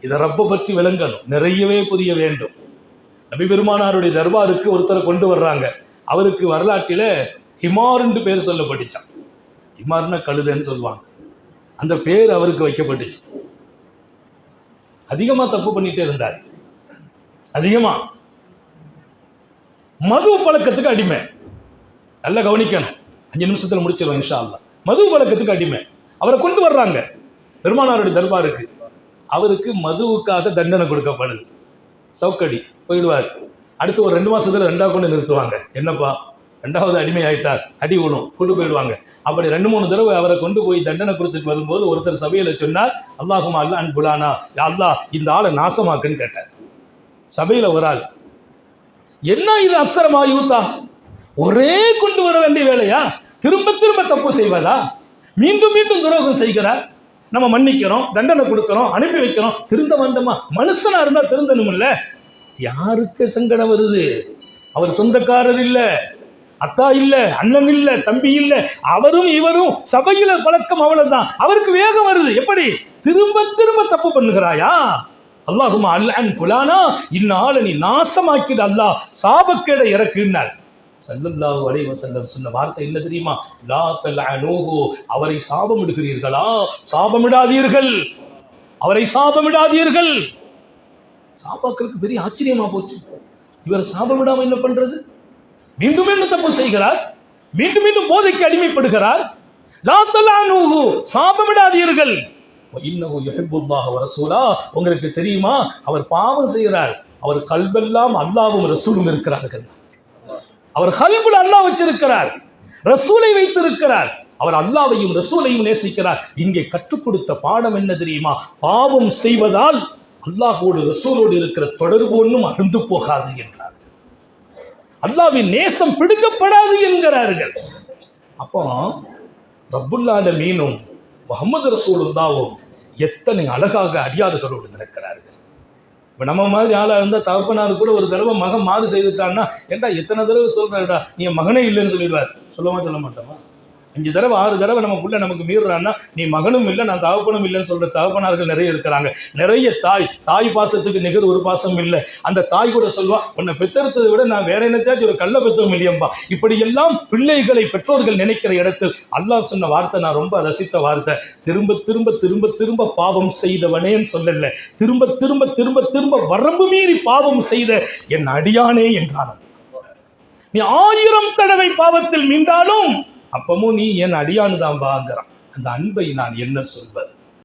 இதை ரப்ப பற்றி விளங்கணும். நிறையவே புரிய வேண்டும். நபி பெருமானாருடைய தர்பாருக்கு ஒருத்தரை கொண்டு வர்றாங்க. அவருக்கு வரலாற்றில ஹிமார்னு பேர் சொல்லப்பட்டுச்சான் ஹிமார்னா கழுதைன்னு சொல்லுவாங்க. அந்த பேர் அவருக்கு வைக்கப்பட்டுச்சு. அதிகமா தப்பு பண்ணிட்டே இருந்தார். அதிகமா. மது பழக்கத்துக்கு அடிமை. நல்லா கவனிக்கணும். அஞ்சு நிமிஷத்துல முடிச்சிடும் இன்ஷா அல்லா மது பழக்கத்துக்கு அடிமை. அவரை கொண்டு வர்றாங்க. பெருமானாருடைய தர்பாருக்கு. அவருக்கு மதுவுக்காக தண்டனை கொடுக்கப்படுது. சவுக்கடி போயிடுவார். அடுத்து ஒரு ரெண்டு மாதத்தில் ரெண்டாவது கொண்டு நிறுத்துவாங்க. என்னப்பா? ரெண்டாவது அடிமை ஆயிட்டார் அடி விழும் கொண்டு போயிடுவாங்க. அப்படி ரெண்டு மூணு தடவை அவரை கொண்டு போய் தண்டனை கொடுத்துட்டு வரும்போது ஒருத்தர் சபையில் சொன்னார் அல்லாஹுமா அல்லா அன்புலானா அல்லா இந்த ஆளை நாசமாக்குன்னு கேட்டார். சபையில் ஒரு ஆள் என்ன இது அக்ஷரமா யூத்தா ஒரே கொண்டு வர வேண்டிய வேலையா? திரும்ப திரும்ப தப்பு செய்வதா? மீண்டும் மீண்டும் துரோகம் செய்கிறார். நம்ம மன்னிக்கிறோம் தண்டனை கொடுக்குறோம் அனுப்பி வைக்கிறோம் திருந்த வந்தோமா? மனுஷனாக இருந்தால் திருந்தணும் இல்லை யாருக்கு சங்கடம் வருது? அவர் சொந்தக்காரர் இல்லை அத்தா இல்லை அண்ணன் இல்லை தம்பி இல்லை. அவரும் இவரும் சபையில் பழக்கம் அவ்வளவுதான். அவருக்கு வேகம் வருது. எப்படி? திரும்ப திரும்ப தப்பு பண்ணுகிறாயா? அல்லாஹுமா அல்லான் புலானா இந்நாளை நீ நாசமாக்கிடு அல்லாஹ். சாபக்கேடை இறக்குன்னார் சல்லல்லாஹு அலைஹி வஸல்லம் சொன்ன வார்த்தை என்ன தெரியுமா? லா தல்அனூஹு அவரை சாபமிடுகிறீர்களா? சாபமிடாதீர்கள். அவரை சாபமிடாதீர்கள். சாபாக்களுக்கு பெரிய ஆச்சரியமா போச்சு. இவர் சாபமிடாம என்ன பண்றது? மீண்டும் மீண்டும் தப்பு செய்கிறார். மீண்டும் மீண்டும் போதைக்கு அடிமைப்படுகிறார். லா தல்அனூஹு சாபமிடாதீர்கள். இன்னஹு உங்களுக்கு தெரியுமா? அவர் பாவம் செய்கிறார். அவர் கல்வெல்லாம் அல்லாவும் ரசூலும் இருக்கிறார்கள். அவர் கல்புல் அல்லாஹ் வச்சிருக்கிறார். ரசூலை வைத்திருக்கிறார். அவர் அல்லாவையும் ரசூலையும் நேசிக்கிறார். இங்கே கற்றுக் கொடுத்த பாடம் என்ன தெரியுமா? பாவம் செய்வதால் அல்லாஹோடு ரசூலோடு இருக்கிற தொடர்பு ஒன்றும் அருந்து போகாது என்றார் அல்லாவின் நேசம் பிடுங்கப்படாது என்கிறார்கள். அப்போ ரப்புல்லால மீனும் முகமது ரசூலுல்லாவும் எத்தனை அழகாக அடியார்களோடு நடக்கிறார்கள். இப்போ நம்ம மாதிரி ஆளாக இருந்தால் தகப்பனார் கூட ஒரு தடவை மகன் மாறு செய்துட்டான்னா ஏன்டா எத்தனை தடவை சொல்கிறாடா நீ என் மகனே இல்லைன்னு சொல்லிடுவார். சொல்லமா சொல்ல மாட்டோமா? அஞ்சு தடவை ஆறு தடவை நம்ம புள்ள நமக்கு மீறுறான்னா நீ மகனும் இல்லை நான் தகப்பனும் இல்லைன்னு சொல்கிற தகப்பனார்கள் நிறைய இருக்கிறாங்க. நிறைய தாய் தாய் பாசத்துக்கு நிகர் ஒரு பாசம் இல்லை. அந்த தாய் கூட சொல்வா உன்னை பெத்தெடுத்ததை விட நான் வேற என்னத்தாச்சும் ஒரு கள்ள பெத்தவம் இல்லையம்பா. இப்படியெல்லாம் பிள்ளைகளை பெற்றோர்கள் நினைக்கிற இடத்தில் அல்லாஹ் சொன்ன வார்த்தை நான் ரொம்ப ரசித்த வார்த்தை. திரும்ப திரும்ப திரும்ப திரும்ப பாவம் செய்தவனேன்னு சொல்லல. திரும்ப திரும்ப திரும்ப திரும்ப வரம்பு மீறி பாவம் செய்த என் அடியானே என்றான். நீ ஆயிரம் தடவை பாவத்தில் மீண்டாலும் அப்பமும் நீ என் அடியானுதான்பாங்கிறான் அந்த அன்பை நான் என்ன சொல்வது?